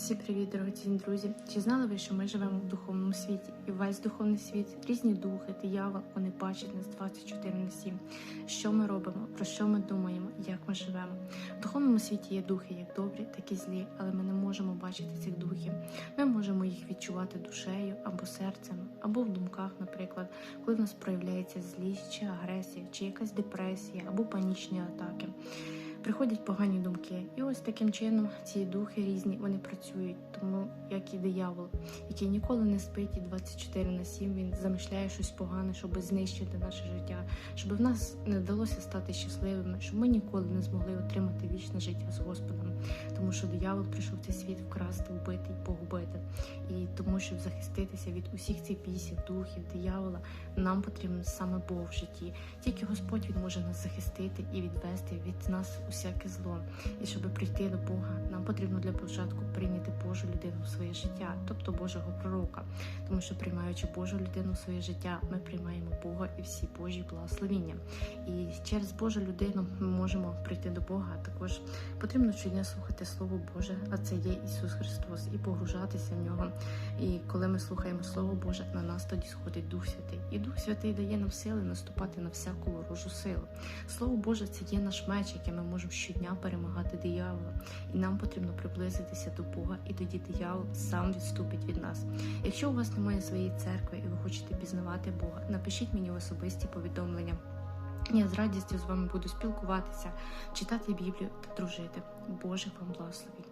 Всі привіт, дорогоцінні друзі! Чи знали ви, що ми живемо в духовному світі? І весь духовний світ, різні духи, диявол, вони бачать нас 24 на 7. Що ми робимо, про що ми думаємо, як ми живемо? В духовному світі є духи, як добрі, так і злі, але ми не можемо бачити цих духів. Ми можемо їх відчувати душею або серцем, або в думках, наприклад, коли в нас проявляється злість чи агресія, чи якась депресія, або панічні атаки. Приходять погані думки, і ось таким чином ці духи різні вони працюють. Тому як і диявол, який ніколи не спить і 24 на 7, він замишляє щось погане, щоб знищити наше життя, щоб в нас не вдалося стати щасливими, щоб ми ніколи не змогли отримати вічне життя з Господом. Тому що диявол прийшов в цей світ вкрасти, вбити і погубити. І тому, щоб захиститися від усіх цих бісів, духів, диявола, нам потрібен саме Бог в житті. Тільки Господь він може нас захистити і відвести від нас усяке зло. І щоб прийти до Бога, нам потрібно для початку прийняти Божу людину в своє життя, тобто Божого пророка. Тому що приймаючи Божу людину в своє життя, ми приймаємо Бога і всі Божі благословіння. І через Божу людину ми можемо прийти до Бога. Також потрібно щодня слухати Слово Боже, а це є Ісус Христос, і погружатися в нього. І коли ми слухаємо Слово Боже, на нас тоді сходить Дух Святий. І Дух Святий дає нам сили наступати на всяку ворожу силу. Слово Боже, це є наш меч, яким ми можемо щодня перемагати диявола. І нам потрібно приблизитися до Бога, і тоді диявол сам відступить від нас. Якщо у вас немає своєї церкви і ви хочете пізнавати Бога, напишіть мені в особисті повідомлення. Я з радістю з вами буду спілкуватися, читати Біблію та дружити. Боже вам благословіть.